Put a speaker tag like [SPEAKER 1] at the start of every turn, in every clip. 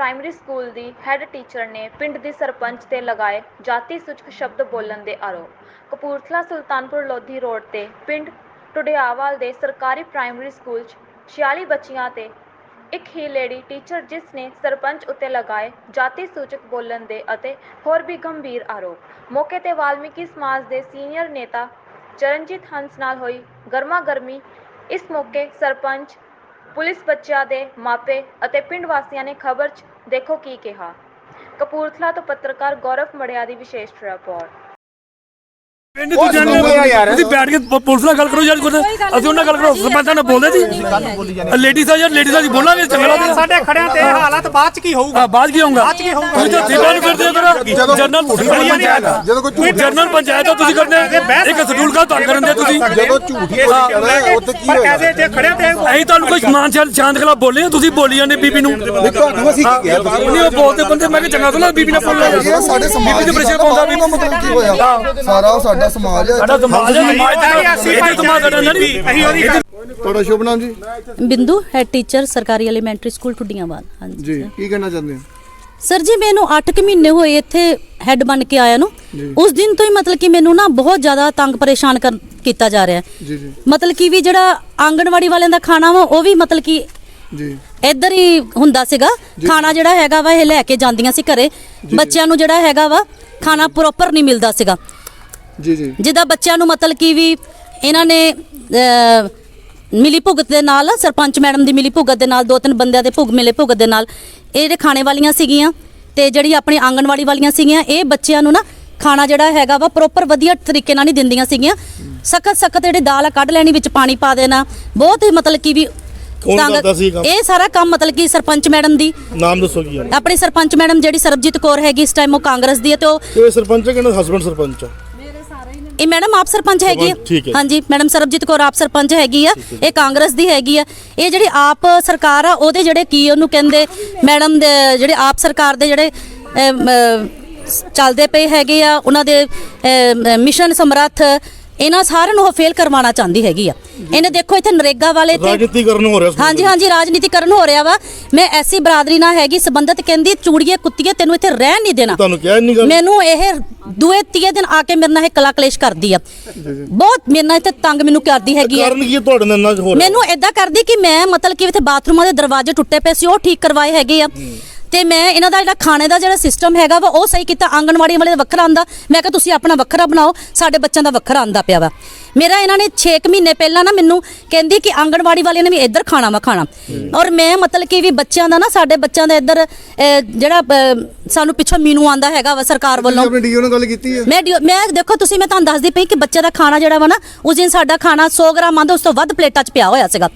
[SPEAKER 1] Primary school ਦੀ head teacher ਨੇ ਪਿੰਡ ਦੀ ਸਰਪੰਚ ਤੇ ਲਗਾਏ ਜਾਤੀ ਸੂਚਕ ਸ਼ਬਦ ਬੋਲਣ ਦੇ ਆਰੋਪ। ਕਪੂਰਥਲਾ ਸੁਲਤਾਨਪੁਰ ਲੋਧੀ ਰੋਡ ਤੇ ਪਿੰਡ ਟੁਡਿਆਵਾਲ ਦੇ ਸਰਕਾਰੀ ਪ੍ਰਾਇਮਰੀ ਸਕੂਲ 'ਚ 46 ਬੱਚੀਆਂ ਤੇ ਇੱਕ ਹੀ ਲੇਡੀ ਟੀਚਰ ਜਿਸ ਨੇ ਸਰਪੰਚ ਉੱਤੇ ਲਗਾਏ ਜਾਤੀ ਸੂਚਕ ਬੋਲਣ ਦੇ ਅਤੇ ਹੋਰ ਵੀ ਗੰਭੀਰ ਆਰੋਪ। ਮੌਕੇ ਤੇ ਵਾਲਮੀਕੀ ਸਮਾਜ ਦੇ ਸੀਨੀਅਰ ਨੇਤਾ ਚਰਨਜੀਤ ਹੰਸ ਨਾਲ ਹੋਈ ਗਰਮਾ ਗਰਮੀ ਇਸ ਮੌਕੇ ਸਰਪੰਚ, ਪੁਲਿਸ ਬੱਚਿਆਂ ਦੇ ਮਾਪੇ ਅਤੇ ਪਿੰਡ ਵਾਸੀਆਂ ਨੇ ਖਬਰ 'ਚ ਦੇਖੋ ਕੀ ਕਿਹਾ। ਕਪੂਰਥਲਾ ਤੋਂ ਪੱਤਰਕਾਰ ਗੌਰਵ ਮੜਿਆ ਦੀ ਵਿਸ਼ੇਸ਼ ਰਿਪੋਰਟ।
[SPEAKER 2] ਪਿੰਡ ਤੂੰ ਜਾਣਦੇ ਤੁਸੀਂ ਬੈਠ ਕੇ ਪੁਲਿਸ ਨਾਲ ਗੱਲ ਕਰੋ ਯਾਰ ਕੁਝ ਅਸੀਂ ਉਹਨਾਂ ਨਾਲ ਗੱਲ ਕਰੋ ਸਰਪੰਚਾਂ ਨਾਲ ਬੋਲਦੇ ਜੀ। ਲੇਡੀਜ਼ ਆ ਯਾਰ ਲੇਡੀਜ਼ ਆ ਜੀ ਬੋਲਾਂਗੇ ਚੰਗਾ ਲੱਗਦਾ
[SPEAKER 3] ਸਾਡੇ ਖੜਿਆਂ ਤੇ ਹਾਲਾਤ ਬਾਅਦ ਚ ਕੀ ਹੋਊਗਾ?
[SPEAKER 2] ਬਾਅਦ ਕੀ ਹੋਊਗਾ?
[SPEAKER 3] ਕੀ ਹੋਊਗਾ?
[SPEAKER 2] ਤੁਸੀਂ ਤਾਂ ਸਿੱਧਾ ਨਹੀਂ ਫਿਰਦੇ ਜਨਰਲ ਪੰਚਾਇਤ
[SPEAKER 4] ਜਦੋਂ ਕੋਈ ਝੂਠ
[SPEAKER 2] ਜਨਰਲ ਪੰਚਾਇਤ ਆ ਤੁਸੀਂ ਕਰਦੇ ਇੱਕ ਸ਼ਡਿਊਲ ਕਾ ਤੁਹਾਨੂੰ ਕਰਨ ਦੇ ਤੁਸੀਂ।
[SPEAKER 4] ਜਦੋਂ ਝੂਠ ਹੀ ਬੋਲੀ ਹੈ, ਤੇ ਕੀ
[SPEAKER 3] ਪਰ
[SPEAKER 4] ਹੋਏਗਾ
[SPEAKER 3] ਐਸੇ ਜੇ ਖੜਿਆਂ ਤੇ
[SPEAKER 2] ਅਸੀਂ ਤੁਹਾਨੂੰ ਕੋਈ ਸਮਾਨ ਸ਼ਾਂਤ ਸ਼ਾਂਤ ਖਿਲਾਫ ਬੋਲੇ ਤੁਸੀਂ ਬੋਲੀ ਜਾਂਦੇ ਬੀਬੀ ਨੂੰ।
[SPEAKER 4] ਨਹੀਂ ਤੁਹਾਨੂੰ ਅਸੀਂ ਕੀ ਕਿਹਾ?
[SPEAKER 2] ਨਹੀਂ ਉਹ ਬੋਲਦੇ ਬੰਦੇ ਮੈਂ ਕਿ ਚੰਗਾ ਤੋਂ ਬੀਬੀ ਨਾਲ ਬੋਲਣਾ
[SPEAKER 4] ਇਹ ਸਾਡੇ ਸਮਾਜ
[SPEAKER 2] ਬੀਬੀ
[SPEAKER 4] ਦੀ
[SPEAKER 2] ਦੇ ਪ੍ਰੈਸ਼ਰ ਪਾਉਂਦਾ ਵੀ
[SPEAKER 4] ਮਤਲਬ ਕੀ ਹੋਇਆ? ਸਾਰਾ ਉਹ ਸਾਡਾ ਸਮਾਜ ਹੈ।
[SPEAKER 2] ਸਾਡਾ ਸਮਾਜ ਹੈ। ਇਹ ਸਮਾਜ ਦਾ ਨਹੀਂ।
[SPEAKER 3] ਅਸੀਂ ਉਹਦੀ
[SPEAKER 4] ਤੁਹਾਡਾ ਸ਼ੁਭ ਨਾਮ ਜੀ?
[SPEAKER 5] ਬਿੰਦੂ ਹੈਡ ਟੀਚਰ ਸਰਕਾਰੀ ਐਲੀਮੈਂਟਰੀ ਸਕੂਲ ਟੁੱਡੀਆਂਵਾਲ ਹਾਂਜੀ
[SPEAKER 4] ਜੀ ਕੀ ਕਹਿਣਾ ਚਾਹੁੰਦੇ ਹੋ?
[SPEAKER 5] ਸਰ ਜੀ ਮੈਨੂੰ 8 ਕੁ ਮਹੀਨੇ ਹੋਏ ਇੱਥੇ ਹੈੱਡ ਬਣ ਕੇ ਆਇਆ ਨੂੰ। ਉਸ ਦਿਨ ਤੋਂ ਹੀ ਮਤਲਬ ਕਿ ਮੈਨੂੰ ਨਾ ਬਹੁਤ ਜ਼ਿਆਦਾ ਤੰਗ ਪਰੇਸ਼ਾਨ ਕਰ ਕੀਤਾ ਜਾ ਰਿਹਾ। ਹੈ
[SPEAKER 4] ਜੀ ਜੀ।
[SPEAKER 5] ਮਤਲਬ ਕਿ ਵੀ ਜਿਹੜਾ ਆਂਗਣਵਾੜੀ ਵਾਲਿਆਂ ਦਾ ਖਾਣਾ ਵਾ ਉਹ ਵੀ ਮਤਲਬ ਕਿ
[SPEAKER 4] ਜੀ।
[SPEAKER 5] ਇੱਧਰ ਹੀ ਹੁੰਦਾ ਸੀਗਾ। ਖਾਣਾ ਜਿਹੜਾ ਹੈਗਾ ਵਾ ਇਹ ਲੈ ਕੇ ਜਾਂਦੀਆਂ ਸੀ ਘਰੇ। ਬੱਚਿਆਂ ਨੂੰ ਜਿਹੜਾ ਹੈਗਾ ਵਾ ਖਾਣਾ ਪ੍ਰੋਪਰ ਨਹੀਂ ਮਿਲਦਾ ਸੀਗਾ।
[SPEAKER 4] ਜੀ ਜੀ।
[SPEAKER 5] ਜਿੱਦਾਂ ਬੱਚਿਆਂ ਨੂੰ ਮਤਲਬ ਕਿ ਵੀ ਇਹਨਾਂ ਨੇ ਅਹ, ਮਿਲੀ ਭੁਗਤ ਦੇ ਨਾਲ ਸਰਪੰਚ ਮੈਡਮ ਦੀ ਮਿਲੀ ਭੁਗਤ ਦੇ ਨਾਲ ਦੋ ਤਿੰਨ ਬੰਦਿਆਂ ਦੇ ਭੁਗ ਮਿਲੇ ਭੁਗਤ ਦੇ ਨਾਲ ਇਹ ਜਿਹੜੇ ਖਾਣੇ ਵਾਲੀਆਂ ਸੀਗੀਆਂ ਤੇ ਜਿਹੜੀ ਆਪਣੀ ਆਂਗਣਵਾੜੀ ਵਾਲੀਆਂ ਸੀਗੀਆਂ ਇਹ ਬੱਚਿਆਂ ਨੂੰ ਨਾ ਖਾਣਾ ਜਿਹੜਾ ਹੈਗਾ ਵਾ ਪ੍ਰੋਪਰ ਵਧੀਆ ਤਰੀਕੇ ਨਾਲ ਨਹੀਂ ਦਿੰਦੀਆਂ ਸੀਗੀਆਂ। ਸਖਤ ਸਖਤ ਜਿਹੜੇ ਦਾਲ ਆ ਕੱਢ ਲੈਣੀ ਵਿੱਚ ਪਾਣੀ ਪਾ ਦੇਣਾ ਬਹੁਤ ਹੀ ਮਤਲਬ ਕਿ ਵੀ
[SPEAKER 6] ਕੌਣ
[SPEAKER 5] ਤੰਗ-
[SPEAKER 6] ਕਰਦਾ ਸੀ ਇਹ ਕੰਮ?
[SPEAKER 5] ਇਹ ਸਾਰਾ ਕੰਮ ਮਤਲਬ ਕਿ ਸਰਪੰਚ ਮੈਡਮ ਦੀ।
[SPEAKER 6] ਨਾਮ ਦੱਸੋ ਕੀ ਹੈ
[SPEAKER 5] ਆਪਣੀ ਸਰਪੰਚ ਮੈਡਮ ਜਿਹੜੀ ਸਰਬਜੀਤ ਕੌਰ ਹੈਗੀ ਇਸ ਟਾਈਮ ਉਹ ਕਾਂਗਰਸ ਦੀ ਹੈ ਤੇ ਉਹ
[SPEAKER 6] ਇਹ ਸਰਪੰਚ ਹੈ ਹਸਬੰਡ ਸਰਪੰਚ ਆ?
[SPEAKER 5] ਇਹ ਮੈਡਮ ਆਪ ਸਰਪੰਚ ਹੈਗੀ
[SPEAKER 6] ਸਰਪੰਚ, ਠੀਕ ਹੈ।
[SPEAKER 5] ਹੈ ਹਾਂਜੀ ਮੈਡਮ ਸਰਬਜੀਤ ਕੌਰ ਆਪ ਸਰਪੰਚ ਹੈਗੀ ਆ। ਇਹ ਕਾਂਗਰਸ ਦੀ ਹੈਗੀ ਆ। ਇਹ ਜਿਹੜੀ ਆਪ ਸਰਕਾਰ ਆ ਉਹਦੇ ਜਿਹੜੇ ਕੀ ਉਹਨੂੰ ਕਹਿੰਦੇ ਮੈਡਮ ਦੇ ਜਿਹੜੇ ਆਪ ਸਰਕਾਰ ਦੇ ਜਿਹੜੇ ਅਮ, ਅਮ, ਚੱਲਦੇ ਪਏ ਹੈਗੇ ਆ ਉਹਨਾਂ ਦੇ ਅਮ, ਮਿਸ਼ਨ ਸਮਰੱਥ ਇਹਨਾਂ ਸਾਰਿਆਂ ਨੂੰ ਉਹ ਫੇਲ ਕਰਵਾਉਣਾ ਚਾਹੁੰਦੀ ਹੈਗੀ ਆ। ਇਹਨੇ ਦੇਖੋ ਇੱਥੇ ਨਰੇਗਾ ਵਾਲੇ ਤੇ
[SPEAKER 6] ਰਾਜਨੀਤੀਕਰਨ ਹੋ ਰਿਹਾ
[SPEAKER 5] ਹਾਂਜੀ ਹਾਂਜੀ ਰਾਜਨੀਤੀਕਰਨ ਹੋ ਰਿਹਾ ਵਾ। ਮੈਂ ਐਸੀ ਬਰਾਦਰੀ ਨਾਲ ਹੈਗੀ ਸੰਬੰਧਤ ਕਹਿੰਦੀ ਚੂੜੀਏ ਕੁੱਤੀਏ ਤੈਨੂੰ ਇੱਥੇ ਰਹਿਣ ਨਹੀਂ ਦੇਣਾ।
[SPEAKER 6] ਤੁਹਾਨੂੰ ਕਿਹਾ ਨਹੀਂ ਗੱਲ?
[SPEAKER 5] ਮੈਨੂੰ ਇਹ ਦੂਏ ਤੀਏ ਦਿਨ ਆ ਕੇ ਮੇਰੇ ਨਾਲ ਇਹ ਕਲਾ ਕਲੇਸ਼ ਕਰਦੀ ਆ। ਬਹੁਤ ਮੇਰੇ ਨਾਲ ਇੱਥੇ ਤੰਗ ਮੈਨੂੰ ਕਰਦੀ ਹੈਗੀ ਆ।
[SPEAKER 6] ਕਾਰਨ ਕੀ ਹੈ ਤੁਹਾਡੇ ਨਾਲ ਇੰਨਾ ਹੋ ਰਿਹਾ?
[SPEAKER 5] ਮੈਨੂੰ ਇਦਾਂ ਕਰਦੀ ਕਿ ਮੈਂ ਮਤਲਬ ਕਿ ਇੱਥੇ ਬਾਥਰੂਮਾਂ ਦੇ ਦਰਵਾਜ਼ੇ ਟੁੱਟੇ ਪਏ ਸੀ ਉਹ ਠੀਕ ਕਰਵਾਏ ਹੈਗੇ ਆ। ਤੇ ਮੈਂ ਇਹਨਾਂ ਦਾ ਜਿਹੜਾ ਖਾਣੇ ਦਾ ਜਿਹੜਾ ਸਿਸਟਮ ਹੈਗਾ ਵਾ, ਉਹ ਸਹੀ ਕੀਤਾ, ਆਂਗਣਵਾੜੀ ਵਾਲੇ ਦਾ ਵੱਖਰਾ ਆਂਦਾ। ਮੈਂ ਕਿਹਾ, ਤੁਸੀਂ ਆਪਣਾ ਵੱਖਰਾ ਬਣਾਓ, ਸਾਡੇ ਬੱਚਿਆਂ ਦਾ ਵੱਖਰਾ ਆਂਦਾ ਪਿਆ ਵਾ। ਮੇਰਾ ਇਹਨਾਂ ਨੇ 6 ਮਹੀਨੇ ਪਹਿਲਾਂ ਨਾ ਮੈਨੂੰ ਕਹਿੰਦੀ ਕਿ ਆਂਗਣਵਾੜੀ ਵਾਲਿਆਂ ਨੇ ਵੀ ਇੱਧਰ ਖਾਣਾ ਵਾ ਖਾਣਾ। ਔਰ ਮੈਂ ਮਤਲਬ ਕਿ ਵੀ ਬੱਚਿਆਂ ਦਾ ਨਾ ਸਾਡੇ ਬੱਚਿਆਂ ਦਾ ਇੱਧਰ ਅਹ, ਜਿਹੜਾ ਅਹ, ਸਾਨੂੰ ਪਿੱਛੋਂ ਮੀਨੂ ਆਂਦਾ ਹੈਗਾ ਵਾ ਸਰਕਾਰ ਵੱਲੋਂ।
[SPEAKER 4] ਆਪਣੇ ਡੀਓ ਨਾਲ ਗੱਲ ਕੀਤੀ ਹੈ
[SPEAKER 5] ਮੈਂ ਡਿਓ- ਮੈਂ ਦੇਖੋ ਤੁਸੀਂ ਮੈਂ ਤੁਹਾਨੂੰ ਦੱਸਦੀ ਪਈ ਕਿ ਬੱਚੇ ਦਾ ਖਾਣਾ ਜਿਹੜਾ ਵਾ ਨਾ ਉਸ ਦਿਨ ਸਾਡਾ ਖਾਣਾ 100 ਗ੍ਰਾਮ ਆਂਦਾ ਉਸ ਤੋਂ ਵੱਧ ਪਲੇਟਾਂ 'ਚ ਪਿਆ ਹੋਇਆ ਸੀਗਾ।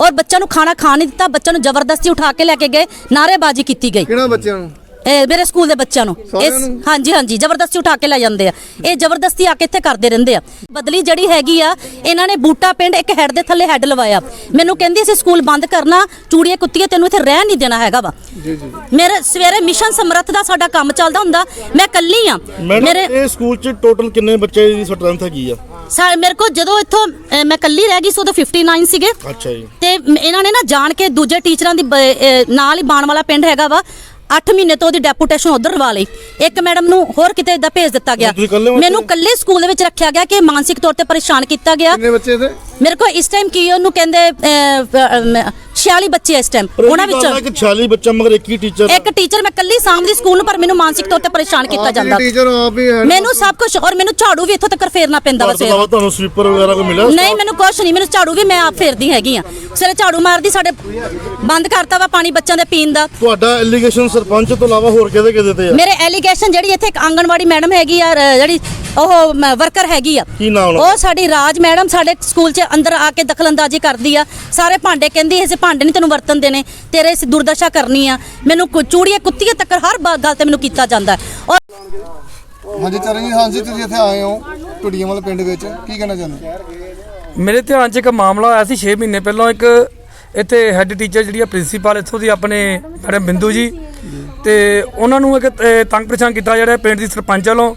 [SPEAKER 5] ਔਰ ਬੱਚਿਆਂ ਨੂੰ ਖਾਣਾ ਖਾ ਨਹੀਂ ਦਿੱਤਾ ਬੱਚਿਆਂ ਨੂੰ ਜ਼ਬਰਦਸਤੀ ਉਠਾ ਕੇ ਲੈ ਕੇ ਗਏ ਨਾਅਰੇਬਾਜ਼ੀ ਕੀਤੀ ਗਈ।
[SPEAKER 4] ਕਿਹੜਾ ਬੱਚਿਆਂ ਨੂੰ?
[SPEAKER 5] ਇਹ ਮੇਰੇ ਸਕੂਲ ਦੇ ਬੱਚਿਆਂ ਨੂੰ।
[SPEAKER 4] ਨੂੰ?
[SPEAKER 5] ਹਾਂਜੀ ਹਾਂਜੀ ਜ਼ਬਰਦਸਤੀ ਉਠਾ ਕੇ ਲੈ ਜਾਂਦੇ ਆ। ਇਹ ਜ਼ਬਰਦਸਤੀ ਆ ਕੇ ਇੱਥੇ ਕਰਦੇ ਰਹਿੰਦੇ ਆ। ਬਦਲੀ ਜਿਹੜੀ ਹੈਗੀ ਆ ਇਹਨਾਂ ਨੇ ਬੂਟਾ ਪਿੰਡ ਇੱਕ ਹੈੱਡ ਦੇ ਥੱਲੇ ਹੈੱਡ ਲਵਾਇਆ। ਮੈਨੂੰ ਕਹਿੰਦੀ ਸੀ ਸਕੂਲ ਬੰਦ ਕਰਨਾ ਚੂੜੀਏ ਕੁੱਤੀਏ ਤੈਨੂੰ ਇੱਥੇ ਰਹਿਣ ਨਹੀਂ ਦੇਣਾ ਹੈਗਾ ਵਾ।
[SPEAKER 4] ਜੀ ਜੀ।
[SPEAKER 5] ਮੇਰੇ ਸਵੇਰੇ ਮਿਸ਼ਨ ਸਮਰੱਥ ਦਾ ਸਾਡਾ ਕੰਮ ਚੱਲਦਾ ਹੁੰਦਾ। ਮੈਂ ਕੱਲੀ ਆ।
[SPEAKER 6] ਮੈਡਮ ਇਹ ਸਕੂਲ 'ਚ ਟੋਟਲ ਕਿੰਨੇ ਬੱਚੇ ਦੀ ਸਟਰੈਂਥ ਹੈਗੀ ਆ?
[SPEAKER 5] ਸਾ ਮੇਰੇ ਕੋਲ ਜਦੋਂ ਇੱਥੋਂ ਮੈਂ ਕੱਲੀ ਰਹਿ ਗਈ ਸੀ ਉਦੋਂ 59 ਸੀਗੇ।
[SPEAKER 6] ਅੱਛਾ ਜੀ।
[SPEAKER 5] ਤੇ ਇਹਨਾਂ ਨੇ ਨਾ ਜਾਣ ਕੇ ਦੂਜੇ ਟੀਚਰਾਂ ਦੀ ਨਾਲ ਹੀ ਬਾਣ ਵਾਲਾ ਪਿੰਡ ਹੈਗਾ ਵਾ। 8 ਮਹੀਨੇ ਤੋਂ ਉਹਦੀ ਡੈਪੂਟੇਸ਼ਨ ਉਧਰ ਲਵਾ ਲਈ। ਇੱਕ ਮੈਡਮ ਨੂੰ ਹੋਰ ਕਿਤੇ ਇਦਾਂ ਭੇਜ ਦਿੱਤਾ ਗਿਆ।
[SPEAKER 6] ਤੁਸੀਂ ਇਕੱਲੇ ਬੱਚੇ?
[SPEAKER 5] ਮੈਨੂੰ ਕੱਲੇ ਸਕੂਲ ਦੇ ਵਿੱਚ ਰੱਖਿਆ ਗਿਆ ਕਿ ਮਾਨਸਿਕ ਤੌਰ ਤੇ ਪਰੇਸ਼ਾਨ ਕੀਤਾ ਗਿਆ।
[SPEAKER 4] ਕਿੰਨੇ ਬੱਚੇ ਤੇ
[SPEAKER 5] ਮੇਰੇ ਕੋਲ ਇਸ ਟਾਈਮ ਕੀ ਉਹਨੂੰ ਕਹਿੰਦੇ 46 ਬੱਚੇ ਇਸ ਟਾਈਮ ਉਹਨਾਂ ਵਿੱਚ
[SPEAKER 6] ਕਿ 46 ਬੱਚਾ ਮਗਰ ਇੱਕ ਹੀ ਟੀਚਰ
[SPEAKER 5] ਇੱਕ ਟੀਚਰ ਮੈਂ ਕੱਲੀ ਸਾਂਭਦੀ ਸਕੂਲ ਨੂੰ ਪਰ ਮੈਨੂੰ ਮਾਨਸਿਕ ਤੌਰ ਤੇ ਪਰੇਸ਼ਾਨ ਕੀਤਾ ਜਾਂਦਾ।
[SPEAKER 4] ਟੀਚਰ ਆਪ ਹੀ ਹੈ
[SPEAKER 5] ਮੈਨੂੰ ਸਭ ਕੁਝ ਔਰ ਮੈਨੂੰ ਝਾੜੂ ਵੀ ਇੱਥੋਂ ਤੱਕ ਫੇਰਨਾ ਪੈਂਦਾ ਵਾ
[SPEAKER 6] ਤੋਂ
[SPEAKER 5] ਸਵੇਰ
[SPEAKER 6] ਤੁਹਾਨੂੰ ਸਵੀਪਰ ਵਗੈਰਾ ਕੋ ਮਿਲਿਆ
[SPEAKER 5] ਨਹੀਂ ਮੈਨੂੰ ਕੁਛ ਨਹੀਂ ਮੈਨੂੰ ਝਾੜੂ ਵੀ ਮੈਂ ਆਪ ਫੇਰਦੀ ਹੈਗੀ ਆ ਸਵੇਰੇ ਝਾੜੂ ਮਾਰਦੀ ਸਾਡੇ ਬੰਦ ਕਰਤਾ ਵਾ ਪਾਣੀ ਬੱਚਿਆਂ ਦੇ ਪੀਣ ਦਾ।
[SPEAKER 6] ਤੁਹਾਡਾ ਐਲੀਗੇਸ਼ਨ ਸਰਪੰਚ ਤੋਂ ਇਲਾਵਾ ਹੋਰ ਕਿਹਦੇ ਕਿਹਦੇ ਤੇ ਆ?
[SPEAKER 5] ਮੇਰੇ ਐਲੀਗੇਸ਼ਨ ਜਿਹੜੀ ਇੱਥੇ ਇੱਕ ਆਂਗਣਵਾੜੀ ਮੈਡਮ ਹੈਗੀ ਆ ਜਿਹੜੀ ਉਹ ਵਰਕਰ ਹੈਗੀ ਆ।
[SPEAKER 6] ਕੀ ਨਾਮ ਉਹਨਾਂ
[SPEAKER 5] ਉਹ ਸਾਡੀ ਰਾਜ ਮੈਡਮ ਸਾਡੇ ਸਕੂਲ 'ਚ ਅੰਦਰ ਆ ਕੇ ਦਖਲਅੰਦਾਜ਼ੀ ਕਰਦੀ ਆ। ਸਾਰੇ ਭਾਂਡੇ ਕਹਿੰਦੀ ਐਸੇ ਭਾਂਡੇ ਨਹੀਂ ਤੈਨੂੰ ਵਰਤਨ ਦੇਣੇ ਤੇਰੇ ਇਸ ਦੁਰਦਸ਼ਾ ਕਰਨੀ ਆ। ਮੈਨੂੰ ਕੁ- ਚੂੜੀਏ ਕੁੱਤੀਏ ਤੱਕ ਹਰ ਬ- ਗੱਲ ਤੇ ਮੈਨੂੰ ਕੀਤਾ ਜਾਂਦਾ ਹੈ। ਔਰ
[SPEAKER 4] ਹਾਂਜੀ ਚਰਨਜੀਤ ਹਾਂਜੀ ਤੁਸੀਂ ਇੱਥੇ ਆਏ ਹੋ ਟੁੱਡੀਆਂ ਵਾਲੇ ਪਿੰਡ ਵਿੱਚ। ਕੀ ਕਹਿਣਾ ਚਾਹੁੰਦੇ ਹੋ?
[SPEAKER 2] ਮੇਰੇ ਧਿਆਨ 'ਚ ਇੱਕ ਮਾਮਲਾ ਆਇਆ ਸੀ 6 ਮਹੀਨੇ ਪਹਿਲਾਂ ਇੱਕ ਇੱਥੇ ਹੈੱਡ ਟੀਚਰ ਜਿਹੜੀ ਆ ਪ੍ਰਿੰਸੀਪਲ ਇੱਥੋਂ ਦੀ ਆਪਣੇ ਮੈਡਮ ਬਿੰਦੂ ਜੀ। ਤੇ ਉਹਨਾਂ ਨੂੰ ਇੱਕ ਅਹ, ਤੰਗ ਪਰੇਸ਼ਾਨ ਕੀਤਾ ਜਿਹੜਾ ਪਿੰਡ ਦੀ ਸਰਪੰਚ ਵੱਲੋਂ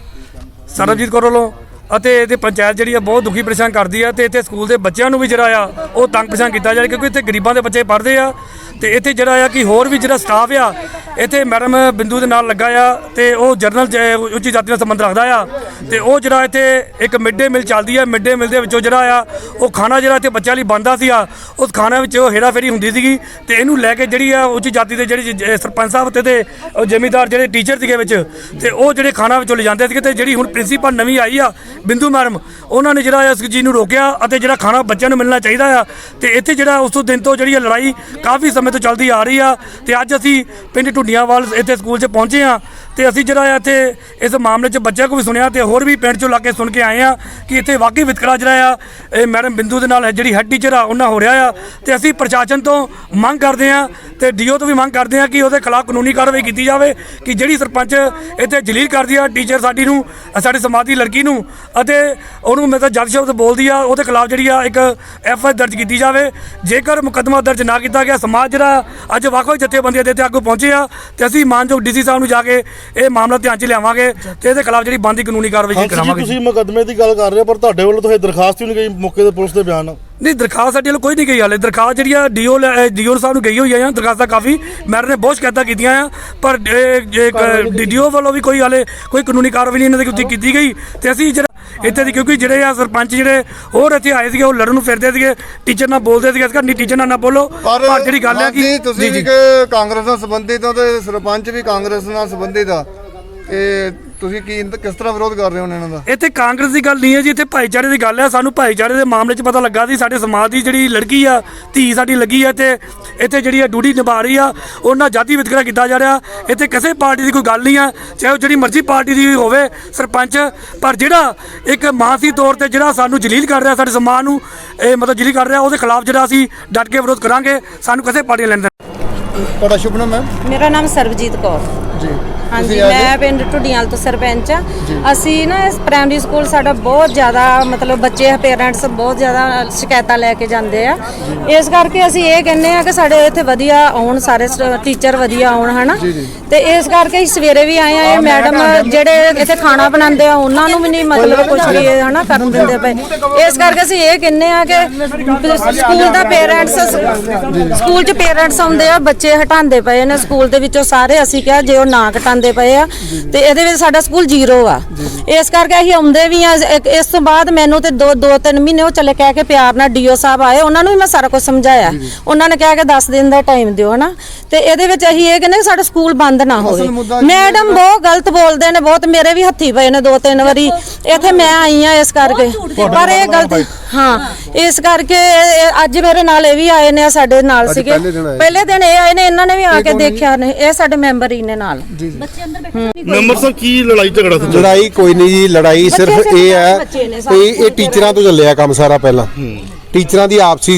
[SPEAKER 2] ਸਰਬਜੀਤ ਕੌਰ ਵੱਲੋਂ। ਅਤੇ ਇਹਦੇ ਪੰਚਾਇਤ ਜਿਹੜੀ ਆ ਬਹੁਤ ਦੁਖੀ ਪਰੇਸ਼ਾਨ ਕਰਦੀ ਆ ਤੇ ਇੱਥੇ ਸਕੂਲ ਦੇ ਬੱਚਿਆਂ ਨੂੰ ਵੀ ਜਿਹੜਾ ਆ ਉਹ ਤੰਗ ਪਰੇਸ਼ਾਨ ਕੀਤਾ ਜਾ ਰਿਹਾ ਕਿਉਂਕਿ ਇੱਥੇ ਗਰੀਬਾਂ ਦੇ ਬੱਚੇ ਪੜ੍ਹਦੇ ਆ ਤੇ ਇੱਥੇ ਜਿਹੜਾ ਆ ਕਿ ਹੋਰ ਵੀ ਜਿਹੜਾ ਸਟਾਫ ਆ, ਇੱਥੇ ਮੈਡਮ ਬਿੰਦੂ ਦੇ ਨਾਲ ਲੱਗਾ ਆ ਤੇ ਉਹ ਜਰਨਲ ਜ- ਉੱਚੀ ਜਾਤੀ ਨਾਲ ਸੰਬੰਧ ਰੱਖਦਾ ਆ ਤੇ ਉਹ ਜਿਹੜਾ ਇੱਥੇ ਇੱਕ ਮਿਡ ਡੇ ਮਿਲ ਚੱਲਦੀ ਆ, ਮਿਡ ਡੇ ਮਿਲ ਦੇ ਵਿੱਚੋਂ ਜਿਹੜਾ ਆ ਉਹ ਖਾਣਾ ਜਿਹੜਾ ਇੱਥੇ ਬੱਚਿਆਂ ਲਈ ਬਣਦਾ ਸੀ ਆ, ਉਸ ਖਾਣੇ ਵਿੱਚ ਉਹ ਹੇਰਾਫੇਰੀ ਹੁੰਦੀ ਸੀਗੀ ਤੇ ਇਹਨੂੰ ਲੈ ਕੇ ਜਿਹੜੀ ਆ ਉੱਚੀ ਜਾਤੀ ਦੇ ਜਿਹੜੀ ਸਰਪੰਚ ਸਾਹਿਬ ਤੇ ਤੇ ਜ਼ਿਮੀਦਾਰ ਜਿਹੜੇ ਟੀਚਰ ਸੀਗੇ ਵਿੱਚ ਤੇ ਉਹ ਜਿਹੜੇ ਖਾਣਾ ਵਿੱਚੋਂ ਲਿਜਾਂਦੇ ਸੀਗੇ ਤੇ ਜਿਹੜੀ ਹੁਣ ਪ੍ਰਿੰਸੀਪਲ ਨਵੀਂ ਆਈ ਆ ਬਿੰਦੂ ਮੈਡਮ, ਉਹਨਾਂ ਨੇ ਜਿਹੜਾ ਇਸ ਚੀਜ਼ ਨੂੰ ਰੋਕਿਆ ਅਤੇ ਜਿਹੜਾ ਖਾਣਾ ਬੱਚਿਆਂ ਨੂੰ ਮਿਲਣਾ ਚਾਹੀਦਾ ਆ, ਤੇ ਇੱਥੇ ਜਿਹੜਾ ਉਸ ਤੋਂ ਦਿਨ ਤੋਂ ਜਿਹੜੀ ਇਹ ਲੜਾਈ ਕਾਫੀ ਸਮੇਂ ਤੋਂ ਚੱਲਦੀ ਆ ਰਹੀ ਆ, ਤੇ ਅੱਜ ਅਸੀਂ ਪਿੰਡ ਢੁੱਡੀਆਂਵਾਲ ਇੱਥੇ ਸਕੂਲ 'ਚ ਪਹੁੰਚੇ ਆ ਤੇ ਅਸੀਂ ਜਿਹੜਾ ਆ ਇੱਥੇ ਇਸ ਮਾਮਲੇ 'ਚ ਬੱਚਿਆਂ ਕੋ ਵੀ ਸੁਣਿਆ ਤੇ ਹੋਰ ਵੀ ਪਿੰਡ 'ਚੋਂ ਲਾ ਕੇ ਸੁਣ ਕੇ ਆਏ ਆ ਕਿ ਇੱਥੇ ਵਾਕਈ ਵਿਤਕਰਾ ਜਿਹੜਾ ਆ, ਇਹ ਮੈਡਮ ਬਿੰਦੂ ਦੇ ਨਾਲ ਜਿਹੜੀ ਹੈੱਡ ਟੀਚਰ ਆ ਉਹਨਾਂ ਹੋ ਰਿਹਾ ਆ। ਤੇ ਅਸੀਂ ਪ੍ਰਸ਼ਾਸਨ ਤੋਂ ਮੰਗ ਕਰਦੇ ਆ ਤੇ ਡੀਓ ਤੋਂ ਵੀ ਮੰਗ ਕਰਦੇ ਆ ਕਿ ਉਹਦੇ ਖਿਲਾਫ ਕਾਨੂੰਨੀ ਕਾਰਵਾਈ ਕੀਤੀ ਜਾਵੇ ਕਿ ਜਿਹੜੀ ਸਰਪੰਚ ਇੱਥੇ ਜਲੀਲ ਕਰਦੀ ਆ ਟੀਚਰ ਸਾਡੀ ਨੂੰ, ਸਾਡੇ ਸਮਾਜ ਦੀ ਲੜਕੀ ਨੂੰ ਅਤੇ ਉਹਨੂੰ ਮੈਂ ਤਾਂ ਜਦ ਸ਼ਬਦ ਬੋਲਦੀ ਆ, ਉਹਦੇ ਖਿਲਾਫ ਜਿਹੜੀ ਆ ਇੱਕ ਐਫ ਆਈ ਦਰਜ ਕੀਤੀ ਜਾਵੇ। ਜੇਕਰ ਮੁਕੱਦਮਾ ਦਰਜ ਨਾ ਕੀਤਾ ਗਿਆ, ਸਮਾਜ ਜਿਹੜਾ ਅੱਜ ਵੱਖ-ਵੱਖ ਜਥੇਬੰਦੀਆਂ ਦੇ ਇੱਥੇ ਅੱਗੋਂ ਪਹੁੰਚੇ ਆ ਤੇ ਅਸੀਂ ਮਾਨਯੋਗ ਡੀਸੀ ਸਾਹਿਬ ਨੂੰ ਜਾ ਕੇ ਇਹ ਮਾਮਲਾ ਧਿਆਨ 'ਚ ਲਿਆਵਾਂਗੇ ਤੇ ਇਹਦੇ ਖਿਲਾਫ ਜਿਹੜੀ ਬੰਦੀ ਕਾਨੂੰਨੀ ਕਾਰਵਾਈ
[SPEAKER 6] ਹੰਸ ਜੀ
[SPEAKER 2] ਕਰਾਵਾਂਗੇ
[SPEAKER 6] ਤੁਸੀਂ ਮੁਕੱਦਮੇ ਦੀ ਗੱਲ ਕਰ ਰਹੇ ਹੋ ਪਰ ਤੁਹਾਡੇ ਵੱਲੋਂ ਤਾਂ ਇਹ ਦਰਖਾਸਤ ਹੀ ਨਹੀਂ ਗਈ ਮੌਕੇ ਤੇ ਪੁਲਿਸ ਦੇ ਬਿਆਨ।
[SPEAKER 2] ਨਹੀਂ ਦਰਖਾਸਤ ਸਾਡੇ ਵੱਲ ਕੋਈ ਨਹੀਂ ਗਈ ਹਾਲੇ। ਦਰਖਾਸਤ ਜਿਹੜੀ ਆ ਡੀਓ ਡੀਓ ਸਾਹਿਬ ਨੂੰ ਗਈ ਹੋਈ ਆ ਦਰਖਾਸਤਾਂ ਕਾਫੀ ਮੈਡਮ ਨੇ ਬਹੁਤ ਸ਼ਿਕਾਇਤਾਂ ਕੀਤੀਆਂ ਆ ਪਰ ਡੀਓ ਵੱਲੋਂ ਵੀ ਕੋਈ ਹਾਲੇ ਕੋਈ ਕਾਨੂੰਨੀ ਕਾਰਵਾਈ ਨਹੀਂ ਇਹਨਾਂ ਦੇ ਉੱਤੇ ਕੀਤੀ ਗਈ। ਤੇ ਅਸੀਂ ਜਿਹੜਾ ਇੱਥੇ ਦੀ ਕਿਉਂਕਿ ਜਿਹੜੇ ਆ ਸਰਪੰਚ ਜਿਹੜੇ ਹੋਰ ਇੱਥੇ ਆਏ ਸੀਗੇ ਉਹ ਲੜਨ ਨੂੰ ਫਿਰਦੇ ਸੀਗੇ ਟੀਚਰ ਨਾਲ ਬੋਲਦੇ ਸੀਗੇ ਇਸ ਕਰਕੇ ਨਹੀਂ ਟੀਚਰ ਨਾਲ ਨਾ ਬੋਲੋ। ਪਰ ਜਿਹੜੀ ਗੱਲ ਹੈ ਕਿ
[SPEAKER 4] ਜੀ ਤੁਸੀਂ ਵੀ ਕਾਂਗਰਸ ਨਾਲ ਸੰਬੰਧਿਤ ਹੋ ਤੇ ਸਰਪੰਚ ਵੀ ਕਾਂਗਰਸ ਨਾਲ ਸੰਬੰਧਿਤ ਆ। ਇਹ ਤੁਸੀਂ ਕੀ ਕਿਸ ਤਰ੍ਹਾਂ ਵਿਰੋਧ ਕਰ ਰਹੇ ਹੋ ਇਹਨਾਂ ਦਾ?
[SPEAKER 2] ਇੱਥੇ ਕਾਂਗਰਸ ਦੀ ਗੱਲ ਨਹੀਂ ਹੈ ਜੀ ਇੱਥੇ ਭਾਈਚਾਰੇ ਦੀ ਗੱਲ ਹੈ। ਸਾਨੂੰ ਭਾਈਚਾਰੇ ਦੇ ਮਾਮਲੇ 'ਚ ਪਤਾ ਲੱਗਾ ਸੀ ਸਾਡੇ ਸਮਾਜ ਦੀ ਜਿਹੜੀ ਲੜਕੀ ਆ ਧੀ ਸਾਡੀ ਲੱਗੀ ਆ ਤੇ ਇੱਥੇ ਜਿਹੜੀ ਆ ਡਿਊਟੀ ਨਿਭਾ ਰਹੀ ਆ ਉਹਨਾਂ ਜਾਤੀ ਵਿਤਕਰਾ ਕੀਤਾ ਜਾ ਰਿਹਾ। ਇੱਥੇ ਕਿਸੇ ਪਾਰਟੀ ਦੀ ਕੋਈ ਗੱਲ ਨਹੀਂ ਆ ਚਾਹੇ ਉਹ ਜਿਹੜੀ ਮਰਜ਼ੀ ਪਾਰਟੀ ਦੀ ਹੋਵੇ ਸਰਪੰਚ। ਪਰ ਜਿਹੜਾ ਇੱਕ ਮਾਨਸੀ ਤੌਰ ਤੇ ਜਿਹੜਾ ਸਾਨੂੰ ਜਲੀਲ ਕਰ ਰਿਹਾ ਸਾਡੇ ਸਮਾਜ ਨੂੰ ਇਹ ਮਤਲਬ ਜਲੀਲ ਕਰ ਰਿਹਾ ਉਹਦੇ ਖਿਲਾਫ ਜਿਹੜਾ ਅਸੀਂ ਡਟ ਕੇ ਵਿਰੋਧ ਕਰਾਂਗੇ। ਸਾਨੂੰ ਕਿਸੇ ਪਾਰਟੀ ਲੈਣ ਦੇਣਾ
[SPEAKER 4] ਤੁਹਾਡਾ ਸ਼ੁਭ ਨਾਮ ਹੈ
[SPEAKER 7] ਮੇਰਾ ਨਾਮ ਸਰਬਜੀਤ ਕੌਰ।
[SPEAKER 4] ਜੀ।
[SPEAKER 7] ਹਾਂਜੀ ਮੈਂ ਪਿੰਡ ਢੁੱਡੀਆਲ ਤੋਂ ਸਰਪੰਚ ਆ ਅਸੀਂ ਨਾ ਇਸ ਪ੍ਰਾਇਮਰੀ ਸਕੂਲ ਸਾਡਾ ਬਹੁਤ ਜ਼ਿਆਦਾ ਮਤਲਬ ਬੱਚੇ ਪੇਰੈਂਟਸ ਬਹੁਤ ਜ਼ਿਆਦਾ ਸ਼ਿਕਾਇਤਾਂ ਲੈ ਕੇ ਜਾਂਦੇ ਆ। ਇਸ ਕਰਕੇ ਅਸੀਂ ਇਹ ਕਹਿੰਦੇ ਆ ਕਿ ਸਾਡੇ ਇੱਥੇ ਵਧੀਆ ਆਉਣ ਸਾਰੇ ਟੀਚਰ ਵਧੀਆ ਆਉਣ ਹਨਾ? ਤੇ ਇਸ ਕਰਕੇ ਅਸੀਂ ਸਵੇਰੇ ਵੀ ਆਏ ਆ ਇਹ ਮੈਡਮ ਜਿਹੜੇ ਇੱਥੇ ਖਾਣਾ ਬਣਾਉਂਦੇ ਆ ਉਹਨਾਂ ਨੂੰ ਵੀ ਨਹੀਂ ਮਤਲਬ ਕੁਝ ਵੀ ਹਨਾ ਕਰਨ ਦਿੰਦੇ ਪਏ। ਇਸ ਕਰਕੇ ਅਸੀਂ ਇਹ ਕਹਿੰਦੇ ਆ ਕਿ ਸਕੂਲ ਦਾ ਪੇਰੈਂਟਸ ਸਕੂਲ 'ਚ ਪੇਰੈਂਟਸ ਆਉਂਦੇ ਆ ਬੱਚੇ ਹਟਾਉਂਦੇ ਪਏ ਨੇ ਸਕੂਲ ਦੇ ਵਿੱਚੋਂ ਸਾਰੇ ਅਸੀਂ ਕਿਹਾ ਜੇ ਉਹ ਨਾ ਹਟਾਉਂਦੇ ਪਏ ਆ ਤੇ ਇਹਦੇ ਵਿੱਚ ਸਾਡਾ ਸਕੂਲ ਜ਼ੀਰੋ ਆ। ਇਸ ਕਰਕੇ ਅਸੀਂ ਆਉਂਦੇ ਵੀ ਆ। ਇਸ ਤੋਂ ਬਾਅਦ ਮੈਨੂੰ ਤੇ ਦੋ ਦੋ ਤਿੰਨ ਮਹੀਨੇ ਉਹ ਚਲੇ ਕਹਿ ਕੇ ਪਿਆਰ ਨਾਲ ਡੀਓ ਸਾਹਿਬ ਆਏ। ਉਹਨਾਂ ਨੂੰ ਵੀ ਮੈਂ ਸਾਰਾ ਕੁਝ ਸਮਝਾਇਆ। ਉਹਨਾਂ ਨੇ ਕਿਹਾ ਕਿ 10 ਦਿਨ ਦਾ ਟਾਈਮ ਦਿਓ ਹਨਾ। ਤੇ ਇਹਦੇ ਵਿੱਚ ਅਸੀਂ ਇਹ ਕਹਿੰਦੇ ਸਾਡਾ ਸਕੂਲ ਬੰਦ ਨਾ ਹੋਵੇ। ਮੈਡਮ ਬਹੁਤ ਗਲਤ ਬੋਲਦੇ ਨੇ ਬਹੁਤ ਮੇਰੇ ਵੀ ਹੱਥੀ ਪਏ ਨੇ ਦੋ ਤਿੰਨ ਵਾਰੀ। ਇੱਥੇ ਮੈਂ ਆਈ ਆ ਇਸ ਕਰਕੇ। ਪਰ ਇਹ ਗਲਤ ਹਾਂ ਇਸ ਕਰਕੇ ਇਹ- ਅੱਜ ਮੇਰੇ ਨਾਲ ਇਹ ਵੀ ਆਏ ਨੇ ਸਾਡੇ ਨਾਲ ਸੀਗੇ।
[SPEAKER 4] ਪਹਿਲੇ ਦਿਨ ਆਏ।
[SPEAKER 7] ਪਹਿਲੇ ਦਿਨ ਇਹ ਆਏ ਨੇ ਇਹਨਾਂ ਨੇ ਵੀ ਆ ਕੇ ਦੇਖਿਆ ਨੇ। ਇਹ ਸਾਡੇ ਮੈਂਬਰ ਹੀ ਨੇ ਨਾਲ।
[SPEAKER 6] ਮੈਂਬਰ ਸਾਹਿਬ ਕੀ ਲੜਾਈ ਝਗੜਾ ਸੀ
[SPEAKER 8] ਲੜਾਈ ਕੋਈ ਨਹੀਂ ਜੀ ਲੜਾਈ ਸਿਰਫ
[SPEAKER 7] ਬੱਚੇ
[SPEAKER 8] ਇਹ ਹੈ
[SPEAKER 7] ਬੱਚੇ ਨੇ
[SPEAKER 8] ਇਹ ਟੀਚਰਾਂ ਤੋਂ ਚੱਲਿਆ ਕੰਮ ਸਾਰਾ ਪਹਿਲਾਂ। ਟੀਚਰਾਂ ਦੀ ਆਪਸੀ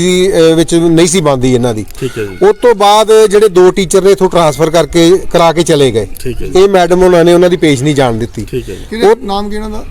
[SPEAKER 8] ਵਿੱਚ ਨਹੀਂ ਸੀ ਬੰਦੀ ਇਹਨਾਂ ਦੀ।
[SPEAKER 6] ਠੀਕ ਹੈ ਜੀ।
[SPEAKER 8] ਉਸ ਤੋਂ ਬਾਅਦ ਜਿਹੜੇ ਦੋ ਟੀਚਰ ਨੇ ਇਥੋਂ ਟਰਾਂਸਫਰ ਕਰਕੇ ਕਰਾ ਕੇ ਚਲੇ ਗਏ।
[SPEAKER 6] ਠੀਕ ਹੈ ਜੀ।
[SPEAKER 8] ਇਹ ਮੈਡਮ ਉਹਨਾਂ ਨੇ ਉਹਨਾਂ ਦੀ ਪੇਸ਼ ਨਹੀਂ ਜਾਣ ਦਿੱਤੀ।
[SPEAKER 6] ਠੀਕ ਹੈ ਜੀ।
[SPEAKER 4] ਨਾਮ ਕੀ ਇਹਨਾਂ ਦਾ?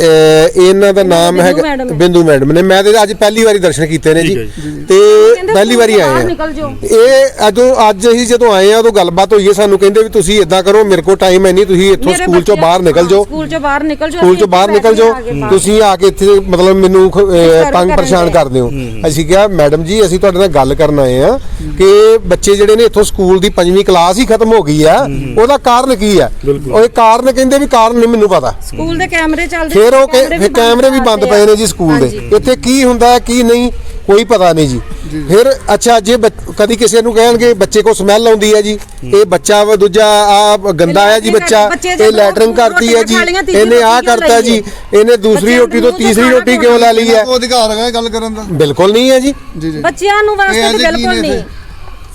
[SPEAKER 8] ਅਹ, ਇਹਨਾਂ ਦਾ ਨਾਮ ਹੈਗਾ
[SPEAKER 7] ਹੈ।
[SPEAKER 8] ਬਿੰਦੂ ਮੈਡਮ ਨੇ। ਮੈਂ ਤੇ ਅੱਜ ਪਹਿਲੀ ਵਾਰੀ ਦਰਸ਼ਨ ਕੀਤੇ ਨੇ ਜੀ।
[SPEAKER 6] ਠੀਕ ਹੈ
[SPEAKER 8] ਤੇ ਪਹਿਲੀ ਵਾਰੀ ਆਏ
[SPEAKER 7] ਨਿਕਲ ਜਾਓ।
[SPEAKER 8] ਆ ਇਹ ਅਜੋ ਅੱਜ ਅਸੀਂ ਜਦੋਂ ਆਏ ਆ ਉਦੋਂ ਗੱਲਬਾਤ ਹੋਈ ਹੈ ਸਾਨੂੰ ਕਹਿੰਦੇ ਵੀ ਤੁਸੀਂ ਇਦਾਂ ਕਰੋ ਮੇਰੇ ਕੋਲ ਟਾਈਮ ਹੈ ਨਹੀਂ ਤੁਸੀਂ ਇੱਥੋਂ
[SPEAKER 7] ਮੇਰੇ
[SPEAKER 8] ਸਕੂਲ ਚੋਂ
[SPEAKER 7] ਬੱਚੇ-
[SPEAKER 8] ਬਾਹਰ ਨਿਕਲ ਜਾਓ।
[SPEAKER 7] ਸਕੂਲ ਚੋਂ ਬਾਹਰ ਨਿਕਲ ਜਾਓ
[SPEAKER 8] ਸਕੂਲ ਚੋਂ ਬਾਹਰ ਨਿਕਲ ਜਾਓ।
[SPEAKER 7] ਬੈਠੇ ਆ ਕੇ
[SPEAKER 8] ਤੁਸੀਂ ਆ ਕੇ ਇੱਥੇ ਮਤਲਬ ਮੈਨੂੰ ਖ- ਅਹ,
[SPEAKER 7] ਸਰਵ
[SPEAKER 8] ਤੰਗ
[SPEAKER 7] ਕਰਨ
[SPEAKER 8] ਪਰੇਸ਼ਾਨ
[SPEAKER 7] ਦੇ।
[SPEAKER 8] ਕਰਦੇ ਹੋ। ਅਸੀਂ ਕਿਹਾ ਮੈਡਮ ਜੀ ਅਸੀਂ ਤੁਹਾਡੇ ਨਾਲ ਗੱਲ ਕਰਨ ਆਏ ਆ ਕਿ ਬੱਚੇ ਜਿਹੜੇ ਨੇ ਇੱਥੋਂ ਸਕੂਲ ਦੀ ਪੰਜਵੀਂ ਕਲਾਸ ਹੀ ਖਤਮ ਹੋ ਗਈ ਆ। ਉਹਦਾ ਕਾਰਨ ਕੀ ਆ?
[SPEAKER 6] ਬਿਲਕੁਲ।
[SPEAKER 8] ਉਹ ਇਹ ਕਾਰਨ ਕਹਿੰਦੇ ਵੀ ਕਾਰਨ ਨਹੀਂ ਮੈਨੂੰ ਪਤਾ।
[SPEAKER 7] ਸਕੂਲ ਦੇ ਕੈਮਰੇ ਚੱਲਦੇ
[SPEAKER 8] ਫਿਰ ਉਹ ਕਿ- ਫਿਰ ਕੈਮਰੇ ਵੀ ਬੰਦ ਪਏ
[SPEAKER 7] ਆ।
[SPEAKER 8] ਨੇ ਜੀ ਸਕੂਲ ਦੇ। ਇੱਥੇ ਕੀ ਹੁੰਦਾ ਹੈ ਕੀ ਨਹੀਂ ਕੋਈ ਪਤਾ ਨਹੀਂ ਜੀ। ਫਿਰ ਅੱਛਾ ਜੇ ਬੱਚ- ਕਦੀ ਕਿਸੇ ਨੂੰ ਕਹਿਣਗੇ ਬੱਚੇ ਕੋ ਸਮੈਲ ਆਉਂਦੀ ਹੈ ਜੀ ਇਹ ਬੱਚਾ ਵਾ ਦੂਜਾ ਆ ਗੰਦਾ ਹੈ ਜੀ ਬੱਚਾ ਇਹ ਲੈਟਰਿੰਗ ਕਰਤੀ ਹੈ ਜੀ ਇਹਨੇ ਆ ਕਰਤਾ ਜੀ ਇਹਨੇ ਦੂਸਰੀ ਰੋਟੀ ਤੋਂ ਤੀਸਰੀ ਰੋਟੀ ਕਿਉਂ ਲੈ ਲਈ ਹੈ?
[SPEAKER 4] ਉਹ ਅਧਿਕਾਰ ਹੈਗਾ ਇਹ ਗੱਲ ਕਰਨ ਦਾ।
[SPEAKER 8] ਬਿਲਕੁਲ ਨਹੀਂ ਹੈ ਜੀ।
[SPEAKER 7] ਬੱਚਿਆਂ ਨੂੰ ਵਾਸਤੇ ਤਾਂ ਬਿਲਕੁਲ ਨਹੀਂ।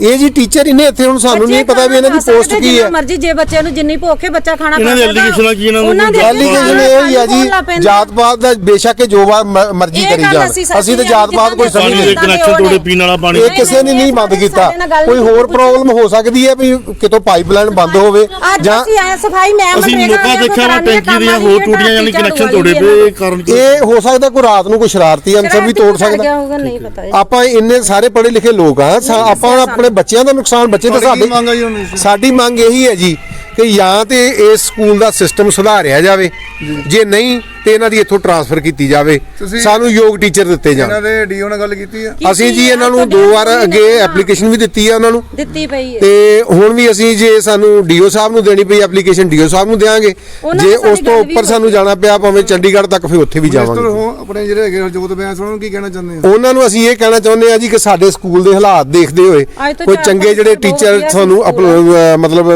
[SPEAKER 8] ਇਹ ਜੀ ਟੀਚਰ ਇਹਨੇ ਇੱਥੇ ਹੁਣ ਸਾਨੂੰ ਨਹੀਂ ਪਤਾ ਵੀ ਇਹਨਾਂ ਦੀ ਪੋਸਟ ਕੀ ਹੈ।
[SPEAKER 7] ਮਰਜ਼ੀ ਜੇ ਬੱਚੇ ਨੂੰ ਜਿੰਨੀ ਭੁੱਖ ਹੈ ਬੱਚਾ ਖਾਣਾ
[SPEAKER 6] ਇਹਨਾਂ ਦੇ ਆ ਕੀ ਇਹਨਾਂ ਨੂੰ
[SPEAKER 7] ਉਹਨਾਂ ਦੇ
[SPEAKER 6] ਕੋਈ?
[SPEAKER 8] ਐਲੀਗੇਸ਼ਨ ਇਹ ਹੀ ਆ ਜੀ। ਜਾਤ ਪਾਤ ਦਾ ਬੇਸ਼ੱਕ ਜੋ ਮਰਜ਼ੀ ਕਰੀ ਜਾਣ।
[SPEAKER 7] ਅਸੀਂ
[SPEAKER 8] ਤੇ ਜਾਤ ਪਾਤ ਕੋਈ ਸਮਝ ਨਹੀਂ।
[SPEAKER 6] ਕਨੈਕਸ਼ਨ ਤੋੜੇ ਪੀਣ ਵਾਲਾ ਪਾਣੀ
[SPEAKER 8] ਇਹ ਕਿਸੇ ਨੇ ਨਹੀਂ ਬੰਦ ਕੀਤਾ। ਕੋਈ ਹੋਰ। ਪ੍ਰੋਬਲਮ ਹੋ ਸਕਦੀ ਹੈ ਵੀ ਕਿਤੋਂ ਪਾਈਪਲਾਈਨ ਬੰਦ ਹੋਵੇ ਜਾਂ
[SPEAKER 7] ਅਸੀਂ ਆਏ ਸਫ਼ਾਈ ਮੈਂ
[SPEAKER 6] ਅਸੀਂ ਲੋਕਾਂ ਦੇਖਿਆ ਵਾ ਟੈਂਕੀ ਦੀਆਂ ਹੋਰ ਟੂਟੀਆਂ ਯਾਨੀ ਕਨੈਕਸ਼ਨ ਤੋੜੇ ਪਏ ਇਹ ਕਾਰਨ
[SPEAKER 8] ਇਹ ਹੋ ਸਕਦਾ ਕੋਈ ਰਾਤ ਨੂੰ ਕੋਈ ਸ਼ਰਾਰਤੀ ਅਨਸਰ ਵੀ ਤੋੜ ਸਕਦਾ। ਆਪਾਂ ਇੰਨੇ ਸਾਰੇ ਪੜ੍ਹੇ ਲਿਖੇ ਲੋਕ ਆ ਆਪਾਂ ਆਪਣੇ ਬੱਚਿਆਂ ਦਾ ਨੁਕਸਾਨ ਬੱਚੇ ਤਾਂ
[SPEAKER 4] ਤੁਹਾਡੀ ਕੀ ਮੰਗ ਆ ਜੀ ਹੁਣ ਇਸ?
[SPEAKER 8] ਸਾਡੀ ਮੰਗ ਇਹੀ ਹੈ ਜੀ ਕਿ ਜਾਂ ਤੇ ਇਸ ਸਕੂਲ ਦਾ ਸਿਸਟਮ ਸੁਧਾਰਿਆ ਜਾਵੇ ਜੇ ਨਹੀਂ ਤੇ ਇਹਨਾਂ ਦੀ ਇੱਥੋਂ ਟਰਾਂਸਫਰ ਕੀਤੀ ਜਾਵੇ।
[SPEAKER 4] ਤੁਸੀਂ-
[SPEAKER 8] ਸਾਨੂੰ ਯੋਗ ਟੀਚਰ ਦਿੱਤੇ ਜਾਣ।
[SPEAKER 4] ਇਹਨਾਂ ਦੇ ਡੀਓ ਨਾਲ ਗੱਲ ਕੀਤੀ ਆ?
[SPEAKER 8] ਅਸੀਂ ਜੀ ਇਹਨਾਂ ਨੂੰ ਦੋ ਵਾਰ ਅੱਗੇ ਐਪਲੀਕੇਸ਼ਨ ਵੀ ਦਿੱਤੀ ਹੈ ਉਹਨਾਂ ਨੂੰ।
[SPEAKER 7] ਦਿੱਤੀ ਪਈ ਹੈ
[SPEAKER 8] ਤੇ ਹੁਣ ਵੀ ਅਸੀਂ ਜੇ ਸਾਨੂੰ ਡੀਓ ਸਾਹਿਬ ਨੂੰ ਦੇਣੀ ਪਈ ਐਪਲੀਕੇਸ਼ਨ ਡੀਓ ਸਾਹਿਬ ਨੂੰ ਦੇਵਾਂਗੇ
[SPEAKER 7] ਉਹਨਾਂ
[SPEAKER 8] ਜੇ
[SPEAKER 7] ਨਾਲ ਸਾਡੀ
[SPEAKER 8] ਉਸ ਤੋਂ
[SPEAKER 7] ਗੱਲ ਵੀ
[SPEAKER 8] ਉੱਪਰ ਸਾਨੂੰ ਜਾਣਾ ਪਿਆ ਭਾਵੇਂ ਚੰਡੀਗੜ੍ਹ ਤੱਕ ਫਿਰ ਉੱਥੇ ਵੀ
[SPEAKER 4] ਮਿਨਿਸਟਰ
[SPEAKER 8] ਜਾਵਾਂਗੇ।
[SPEAKER 4] ਹੋ ਆਪਣੇ ਜਿਹੜੇ ਹੈਗੇ ਹਰਜੋਤ ਬੈਂਸ ਉਹਨਾਂ ਨੂੰ ਕੀ ਕਹਿਣਾ ਚਾਹੁੰਦੇ ਹੋ
[SPEAKER 8] ਉਹਨਾਂ ਨੂੰ ਅਸੀਂ ਇਹ ਕਹਿਣਾ ਚਾਹੁੰਦੇ ਆ ਜੀ ਕਿ ਸਾਡੇ ਸਕੂਲ ਦੇ ਹਾਲਾਤ ਦੇਖਦੇ ਹੋਏ
[SPEAKER 7] ਅੱਜ ਤੋਂ
[SPEAKER 8] ਕੋਈ
[SPEAKER 7] ਚਾਰ
[SPEAKER 8] ਚੰਗੇ ਜਿਹੜੇ
[SPEAKER 7] ਸਾਲ ਬਹੁਤ
[SPEAKER 8] ਟੀਚਰ
[SPEAKER 7] ਵਧੀਆ
[SPEAKER 8] ਸਾਨੂੰ
[SPEAKER 7] ਸਕੂਲ
[SPEAKER 8] ਅਪ- ਅਹ ਮਤਲਬ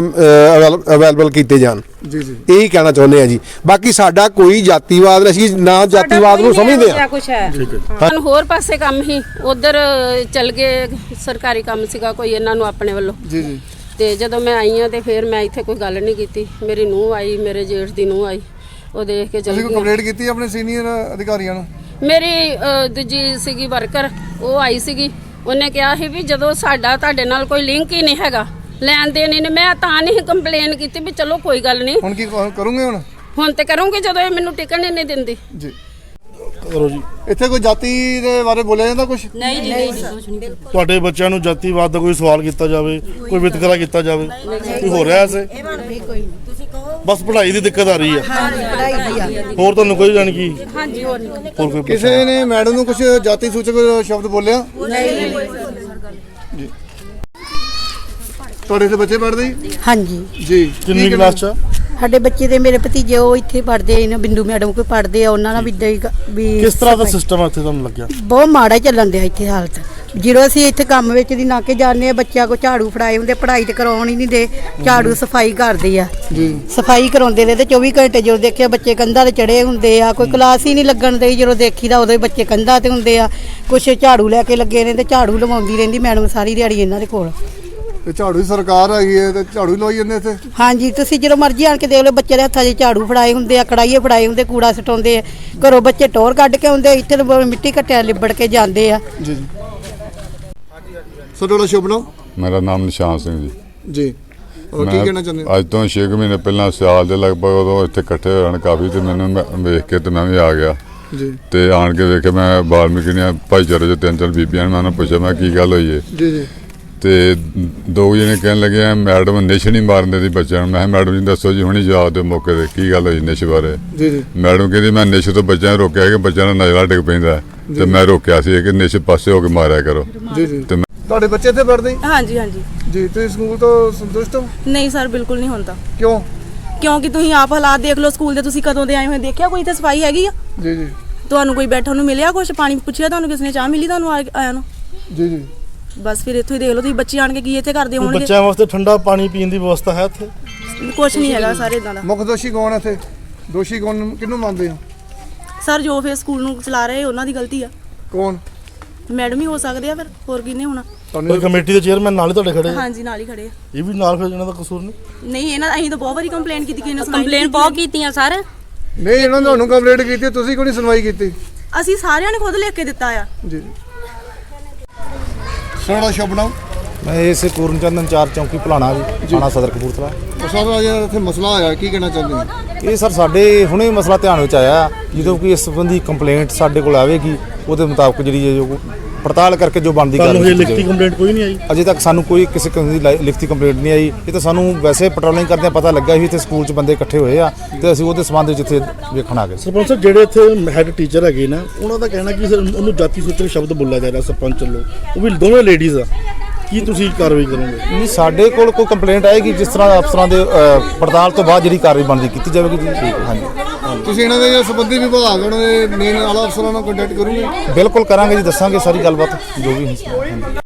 [SPEAKER 8] ਅਵੇਲੇਬਲ ਕੀਤੇ ਜਾਣ।
[SPEAKER 4] ਜੀ ਜੀ।
[SPEAKER 8] ਇਹੀ ਕਹਿਣਾ ਚਾਹੁੰਦੇ ਆ ਜੀ। ਬਾਕੀ ਸਾਡਾ ਕੋਈ ਜਾਤੀਵਾਦ ਅਸੀਂ ਨਾ ਜਾਤੀਵਾਦ ਨੂੰ ਸਮਝਦੇ ਆ।
[SPEAKER 7] ਕੁਝ ਹੈ।
[SPEAKER 9] ਸਾਨੂੰ ਹੋਰ ਪਾਸੇ ਕੰਮ ਹੀ ਉਧਰ ਚਲ ਗਏ ਸਰਕਾਰੀ ਕੰਮ ਸੀਗਾ ਕੋਈ ਇਹਨਾਂ ਨੂੰ ਆਪਣੇ ਵੱਲੋਂ।
[SPEAKER 4] ਜੀ ਜੀ।
[SPEAKER 9] ਤੇ ਜਦੋਂ ਮੈਂ ਆਈ ਆ ਤੇ ਫਿਰ ਮੈਂ ਇੱਥੇ ਕੋਈ ਗੱਲ ਨਹੀਂ ਕੀਤੀ। ਮੇਰੀ ਨੂੰਹ ਆਈ ਮੇਰੇ ਜੇਠ ਦੀ ਨੂੰਹ ਆਈ ਉਹ ਦੇਖ ਕੇ ਚਲ
[SPEAKER 4] ਤੁਸੀਂ ਕੋਈ
[SPEAKER 9] ਗਈ
[SPEAKER 4] ਕੰਪਲੇਂਟ ਕੀਤੀ ਆਪਣੇ ਸੀਨੀਅਰ ਅਧਿਕਾਰੀਆਂ ਨੂੰ?
[SPEAKER 9] ਮੇਰੀ ਦੂਜੀ ਸੀਗੀ ਵਰਕਰ ਉਹ ਆਈ ਸੀਗੀ। ਉਹਨੇ ਕਿਹਾ ਸੀ ਵੀ ਜਦੋਂ ਸਾਡਾ ਤੁਹਾਡੇ ਨਾਲ ਕੋਈ ਲਿੰਕ ਹੀ ਨਹੀਂ ਹੈਗਾ ਲੈਣ ਦੇਣ ਨਹੀਂ ਮੈਂ ਤਾਂ ਨਹੀਂ ਕੰਪਲੇਨ ਕੀਤੀ ਵੀ ਚਲੋ ਕੋਈ ਗੱਲ ਨਹੀਂ।
[SPEAKER 4] ਹੁਣ ਕੀ ਕ- ਕਰੋਗੇ ਹੁਣ?
[SPEAKER 9] ਹੁਣ ਤੇ ਕਰੂੰਗੀ ਜਦੋਂ ਇਹ ਮੈਨੂੰ ਟਿਕਣ ਹੀ ਨਹੀਂ ਦਿੰਦੀ।
[SPEAKER 4] ਜੀ।
[SPEAKER 6] ਕਰੋ ਜੀ।
[SPEAKER 4] ਇੱਥੇ ਕੋਈ ਜਾਤੀ ਦੇ ਬਾਰੇ ਬੋਲਿਆ ਜਾਂਦਾ ਕੁਝ
[SPEAKER 6] ਤੁਹਾਡੇ ਬੱਚਿਆਂ ਨੂੰ ਜਾਤੀਵਾਦ ਦਾ ਕੋਈ ਸਵਾਲ ਕੀਤਾ ਜਾਵੇ ਕੋਈ ਵਿਤਕਰਾ ਕੀਤਾ ਜਾਵੇ ਕੋਈ ਹੋ ਰਿਹਾ ਐਸੇ? ਬਸ ਪੜ੍ਹਾਈ ਦੀ ਦਿੱਕਤ ਆ ਰਹੀ ਹੈ ਹੋਰ ਤੁਹਾਨੂੰ ਕੋਈ ਜਾਣ ਕੀ?
[SPEAKER 9] ਹਾਂਜੀ ਹੋਰ
[SPEAKER 6] ਕੋਈ
[SPEAKER 4] ਕਿਸੇ ਨੇ ਮੈਡਮ ਨੂੰ ਕੁਝ ਜਾਤੀ ਸੂਚਕ ਸ਼ਬਦ ਬੋਲਿਆ? ਜੀ ਤੁਹਾਡੇ ਤੇ ਬੱਚੇ ਪੜ੍ਹਦੇ ਜੀ?
[SPEAKER 10] ਹਾਂਜੀ।
[SPEAKER 4] ਜੀ।
[SPEAKER 6] ਕਿੰਨੀ ਕਲਾਸ ਚ? ਆ?
[SPEAKER 10] ਸਾਡੇ ਬੱਚੇ ਦੇ ਮੇਰੇ ਭਤੀਜੇ ਉਹ ਇੱਥੇ ਪੜ੍ਹਦੇ ਇਹਨਾਂ ਬਿੰਦੂ ਮੈਡਮ ਕੋਲ ਪੜ੍ਹਦੇ ਆ ਉਹਨਾਂ ਨਾਲ ਵੀ ਏਦਾਂ ਹੀ ਗ- ਵੀ
[SPEAKER 6] ਕਿਸ ਤਰ੍ਹਾਂ ਦਾ ਸਿਸਟਮ ਹੈ ਇੱਥੇ ਤੁਹਾਨੂੰ ਲੱਗਿਆ?
[SPEAKER 10] ਬਹੁਤ ਮਾੜਾ ਚੱਲਣ ਡਿਆ ਇੱਥੇ ਹਾਲਤ ਜਦੋਂ ਅਸੀਂ ਇੱਥੇ ਕੰਮ ਵਿੱਚ ਦੀ ਨਾ ਕੇ ਜਾਂਦੇ ਆ ਬੱਚਿਆਂ ਕੋ ਝਾੜੂ ਫੜਾਏ ਹੁੰਦੇ ਪੜ੍ਹਾਈ ਤੇ ਕਰਾਉਣ ਹੀ ਨਹੀਂ ਦੇ ਝਾੜੂ ਸਫ਼ਾਈ ਕਰਦੇ ਆ।
[SPEAKER 4] ਜੀ।
[SPEAKER 10] ਸਫ਼ਾਈ ਕਰਾਉਂਦੇ ਨੇ ਤੇ 24 ਘੰਟੇ ਜਦੋਂ ਦੇਖਿਆ ਬੱਚੇ ਕੰਧਾਂ ਤੇ ਚੜੇ ਹੁੰਦੇ ਆ ਕੋਈ ਕਲਾਸ ਹੀ ਨਹੀਂ ਲੱਗਣ ਦੇ ਜਦੋਂ ਦੇਖੀਦਾ ਉਦੋਂ ਹੀ ਬੱਚੇ ਕੰਧਾਂ ਤੇ ਹੁੰਦੇ ਆ। ਕੁਛ ਝਾੜੂ ਲੈ ਕੇ ਲੱਗੇ ਨੇ ਤੇ ਝਾੜੂ ਲਵਾਉਂਦੀ ਰਹਿੰਦੀ ਮੈਡਮ ਸਾਰੀ ਦਿਹਾੜੀ ਇਹਨਾਂ ਦੇ ਕੋਲ।
[SPEAKER 4] ਤੇ ਝਾੜੂ ਦੀ ਸਰਕਾਰ ਹੈਗੀ ਹੈ ਤੇ ਝਾੜੂ ਹੀ ਲਵਾਈ ਜਾਂਦੇ ਇੱਥੇ?
[SPEAKER 10] ਹਾਂਜੀ ਤੁਸੀਂ ਜਦੋਂ ਮਰਜ਼ੀ ਆਣ ਕੇ ਦੇਖ ਲਓ ਬੱਚੇ ਦੇ ਹੱਥਾਂ 'ਚ ਝਾੜੂ ਫੜਾਏ ਹੁੰਦੇ ਆ ਕੜਾਈਏ ਫੜਾਏ ਹੁੰਦੇ ਕੂੜਾ ਸਟਾਉਂਦੇ ਆ। ਘਰੋਂ ਬੱਚੇ ਟੋਰ ਕੱਢ ਕੇ ਆਉਂਦੇ ਇੱਥੇ ਤਾਂ ਮਿੱਟੀ ਘੱਟਿਆ ਲਿਬੜ ਕੇ ਜਾਂਦੇ ਆ।
[SPEAKER 4] ਜੀ ਜੀ। ਸੋ ਤੁਹਾਡਾ ਸ਼ੁਭ ਨਾਮ?
[SPEAKER 11] ਮੇਰਾ ਨਾਮ ਨਿਸ਼ਾਨ ਸਿੰਘ ਜੀ।
[SPEAKER 4] ਜੀ। ਔਰ ਕੀ
[SPEAKER 11] ਮੈਂ
[SPEAKER 4] ਕਹਿਣਾ ਚਾਹੁੰਦੇ ਹੋ?
[SPEAKER 11] ਅੱਜ ਤੋਂ 6 ਮਹੀਨੇ ਪਹਿਲਾਂ ਸਿਆਲ ਦੇ ਲਗਭਗ ਉਦੋਂ ਇੱਥੇ ਇਕੱਠੇ ਹੋਣ ਕਾਫੀ ਤੇ ਮੈਨੂੰ ਮੈਂ- ਵੇਖ ਕੇ ਤੇ ਮੈਂ ਵੀ ਆ ਗਿਆ।
[SPEAKER 4] ਜੀ।
[SPEAKER 11] ਤੇ ਆਣ ਕੇ ਵੇਖਿਆ ਮੈਂ ਬਾਲਮੀਕੀ ਨੇ ਭਾਈਚਾਰੇ ਚ ਤਿੰਨ ਚਾਰ ਬੀਬੀਆਂ ਨੇ ਮੈਂ ਉਹਨਾਂ ਨੂੰ ਪੁੱਛਿਆ ਮੈਂ ਕੀ ਗੱਲ ਹੋਈ ਏ?
[SPEAKER 4] ਜੀ ਜੀ।
[SPEAKER 11] ਤੇ ਦੋ ਜਣੇ ਕਹਿਣ ਲੱਗੇ ਆ ਮੈਡਮ ਨਿਸ਼ ਨਹੀਂ ਮਾਰਨ ਦੀ ਬੱਚਿਆਂ ਨੂੰ। ਮੈਂ ਕਿਹਾ, ਮੈਡਮ ਜੀ ਦੱਸੋ ਜੀ ਹੁਣੀ ਜਵਾਬ ਦਿਓ ਮੌਕੇ ਤੇ। ਕੀ ਗੱਲ ਹੋਈ ਨਿਸ਼ ਬਾਰੇ?
[SPEAKER 4] ਜੀ ਜੀ।
[SPEAKER 11] ਮੈਡਮ ਕਹਿੰਦੀ ਮੈਂ ਨਿਸ਼ ਤੋਂ ਬੱਚਿਆਂ ਨੂੰ ਰੋਕਿਆ ਕਿ ਬੱਚਿਆਂ ਦਾ ਨਜ਼ਲਾ ਡਿੱਗ ਪੈਂਦਾ ਹੈ। ਤੇ ਮੈਂ ਰੋਕਿਆ ਸੀ ਕਿ ਨਿਸ਼ ਪਾਸੇ ਹੋ ਕੇ ਮਾਰਿਆ ਕਰੋ।
[SPEAKER 10] ਜੀ ਜੀ।
[SPEAKER 11] ਤੇ
[SPEAKER 4] ਤੁਹਾਡੇ ਬੱਚੇ ਇੱਥੇ ਪੜ੍ਹਦੇ ਜੀ?
[SPEAKER 10] ਹਾਂਜੀ ਹਾਂਜੀ।
[SPEAKER 4] ਜੀ ਤੁਸੀਂ ਸਕੂਲ ਤੋਂ ਸੰਤੁਸ਼ਟ ਹੋ?
[SPEAKER 10] ਨਹੀਂ ਸਰ ਬਿਲਕੁਲ ਨਹੀਂ ਹੁੰਦਾ।
[SPEAKER 4] ਕਿਉਂ?
[SPEAKER 10] ਕਿਉਂਕਿ ਤੁਸੀਂ ਆਪ ਹਾਲਾਤ ਦੇਖ ਲਓ ਸਕੂਲ ਦੇ ਤੁਸੀਂ ਕਦੋਂ ਦੇ ਆਏ ਹੋਏ ਦੇਖਿਆ ਕੋਈ ਇੱਥੇ ਸਫ਼ਾਈ ਹੈਗੀ ਆ?
[SPEAKER 4] ਜੀ ਜੀ।
[SPEAKER 10] ਤੁਹਾਨੂੰ ਕੋਈ ਬੈਠਣ ਨੂੰ ਮਿਲਿਆ ਕੁਛ? ਪਾਣੀ ਪੁੱਛਿਆ ਤੁਹਾਨੂੰ ਕਿਸ ਨੇ ਚਾਹ ਮਿਲੀ ਤੁਹਾਨੂੰ ਆ- ਆਇਆ ਨੂੰ?
[SPEAKER 4] ਜੀ ਜੀ।
[SPEAKER 10] ਬਸ ਫਿਰ ਇੱਥੋਂ ਹੀ ਦੇਖ ਲਓ ਤੁਸੀਂ ਬੱਚੇ ਆਣ ਕੇ ਕੀ ਇੱਥੇ ਕਰਦੇ
[SPEAKER 6] ਕੋਈ
[SPEAKER 10] ਹੋਣਗੇ?
[SPEAKER 6] ਬੱਚਿਆਂ ਵਾਸਤੇ ਠੰਡਾ ਪਾਣੀ ਪੀਣ ਦੀ ਵਿਵਸਥਾ ਹੈ ਇੱਥੇ।
[SPEAKER 10] ਕੁਛ ਨਹੀਂ ਹੈਗਾ ਸਾਰੇ ਇਦਾਂ ਦਾ।
[SPEAKER 4] ਮੁੱਖ ਦੋਸ਼ੀ ਕੌਣ ਹੈ ਇੱਥੇ? ਦੋਸ਼ੀ ਕੌਣ ਕਿਹਨੂੰ ਮੰਨਦੇ ਹੋ?
[SPEAKER 10] ਸਰ ਜੋ ਫਿਰ ਸਕੂਲ ਨੂੰ ਚਲਾ ਰਹੇ ਉਹਨਾਂ ਦੀ ਗਲਤੀ ਆ।
[SPEAKER 4] ਕੌਣ?
[SPEAKER 10] ਮੈਡਮ ਹੀ ਹੋ ਸਕਦੇ ਆ ਫਿਰ ਹੋਰ ਕਿਹਨੇ ਹੋਣਾ?
[SPEAKER 6] ਕੋਈ ਕਮੇਟੀ ਦੇ ਚੇਅਰਮੈਨ ਨਾਲ ਹੀ ਤੁਹਾਡੇ ਖੜੇ ਆ।
[SPEAKER 10] ਹਾਂਜੀ ਨਾਲ ਹੀ ਖੜੇ ਆ।
[SPEAKER 6] ਇਹ ਵੀ ਨਾਲ ਫਿਰ ਇਹਨਾਂ ਦਾ ਕਸੂਰ ਨਹੀਂ?
[SPEAKER 10] ਨਹੀਂ ਇਹਨਾਂ ਅਸੀਂ ਤਾਂ ਬਹੁਤ ਵਾਰੀ ਕੰਪਲੇਂਟ ਕੀਤੀ ਕਿ ਇਹਨਾਂ ਸੁਣਾਈ
[SPEAKER 9] ਕੰਪਲੇਨ ਬਹੁਤ ਕੀਤੀਆਂ ਸਰ।
[SPEAKER 4] ਨਹੀਂ ਇਹਨਾਂ ਨੇ ਤੁਹਾਨੂੰ ਕੰਪਲੇਂਟ ਕੀਤੀ ਤੁਸੀਂ ਕਿਉਂ ਨਹੀਂ ਸੁਣਵਾਈ ਕੀਤੀ?
[SPEAKER 10] ਅਸੀਂ ਸਾਰਿਆਂ ਨੇ ਖੁਦ ਲਿਖ ਕੇ ਦਿੱਤਾ ਆ।
[SPEAKER 4] ਜੀ। ਤੁਹਾਡਾ ਸ਼ੁਭ ਨਾਮ
[SPEAKER 12] ਮੈਂ ਇਸ ਪੂਰਨਚੰਦ ਅੰਚਾਰ ਚੌਂਕੀ ਭਲਾਣਾ ਜੀ ਥਾਣਾ ਸਦਰ ਕਪੂਰਥਲਾ।
[SPEAKER 4] ਸਰ ਅੱਜ ਇੱਥੇ ਮਸਲਾ ਆਇਆ ਕੀ ਕਹਿਣਾ ਚਾਹੁੰਦੇ ਹੋ?
[SPEAKER 12] ਇਹ ਸਰ ਸਾਡੇ ਹੁਣੇ ਮਸਲਾ ਧਿਆਨ ਵਿੱਚ ਆਇਆ ਜਦੋਂ ਕਿ ਇਸ ਸੰਬੰਧੀ ਕੰਪਲੇਂਟ ਸਾਡੇ ਕੋਲ ਆਵੇਗੀ ਉਹਦੇ ਮੁਤਾਬਕ ਜਿਹੜੀ ਹੈ ਜੋ ਪੜਤਾਲ ਕਰਕੇ ਜੋ ਬਣਦੀ
[SPEAKER 6] ਤੁਹਾਨੂੰ ਇਹ
[SPEAKER 12] ਕੀਤੀ
[SPEAKER 6] ਲਿਖਤੀ। ਕੰਪਲੇਂਟ ਕੋਈ ਨਹੀਂ ਆਈ
[SPEAKER 12] ਅਜੇ ਤੱਕ ਸਾਨੂੰ ਕੋਈ ਕਿਸੇ ਕਿਸਮ ਦੀ ਲਾਇ- ਲਿਖਤੀ ਕੰਪਲੇਂਟ ਨਹੀਂ ਆਈ ਇਹ ਤਾਂ ਸਾਨੂੰ ਵੈਸੇ ਪੈਟਰੋਲਿੰਗ ਕਰਦਿਆਂ ਪਤਾ ਲੱਗਾ ਸੀ ਇੱਥੇ ਸਕੂਲ 'ਚ ਬੰਦੇ ਇਕੱਠੇ ਹੋਏ ਆ ਤੇ ਅਸੀਂ ਉਹਦੇ ਸੰਬੰਧ ਵਿੱਚ ਇੱਥੇ ਵੇਖਣ ਆ ਗਏ।
[SPEAKER 6] ਸਰਪੰਚ ਸਾਹਿਬ ਜਿਹੜੇ ਇੱਥੇ ਹੈਡ ਟੀਚਰ ਹੈਗੇ ਨਾ ਉਹਨਾਂ ਦਾ ਕਹਿਣਾ ਕਿ ਸਰ ਉਹਨੂੰ ਜਾਤੀ ਸੂਚਕ ਸ਼ਬਦ ਬੋਲਿਆ ਜਾ ਰਿਹਾ ਸਰਪੰਚ ਵੱਲੋਂ ਉਹ ਵੀ ਦੋਵੇਂ ਲੇਡੀਜ਼ ਆ ਕੀ ਤੁਸੀਂ ਕਾਰਵਾਈ ਕਰੋਗੇ?
[SPEAKER 12] ਨਹੀਂ ਸਾਡੇ ਕੋਲ ਕੋਈ ਕੰਪਲੇਂਟ ਆਏਗੀ ਜਿਸ ਤਰ੍ਹਾਂ ਅਫਸਰਾਂ ਦੇ ਅ, ਪੜਤਾਲ ਤੋਂ ਬਾਅਦ ਜਿਹੜੀ ਕਾਰਵਾਈ ਬਣਦੀ ਕੀਤੀ ਜਾਵੇਗੀ ਜੀ? ਹਾਂਜੀ।
[SPEAKER 4] ਤੁਸੀਂ ਇਹਨਾਂ ਦੇ ਸੰਬੰਧੀ ਵਿਭਾਗ ਉਹਨਾਂ ਦੇ ਮੇਨ ਆਲਾ ਅਫਸਰਾਂ ਨਾਲ ਕੰਟੈਕਟ ਕਰੋਗੇ?
[SPEAKER 12] ਬਿਲਕੁਲ ਕਰਾਂਗੇ ਜੀ ਦੱਸਾਂਗੇ ਸਾਰੀ ਗੱਲਬਾਤ ਜੋ ਵੀ ਹੈ।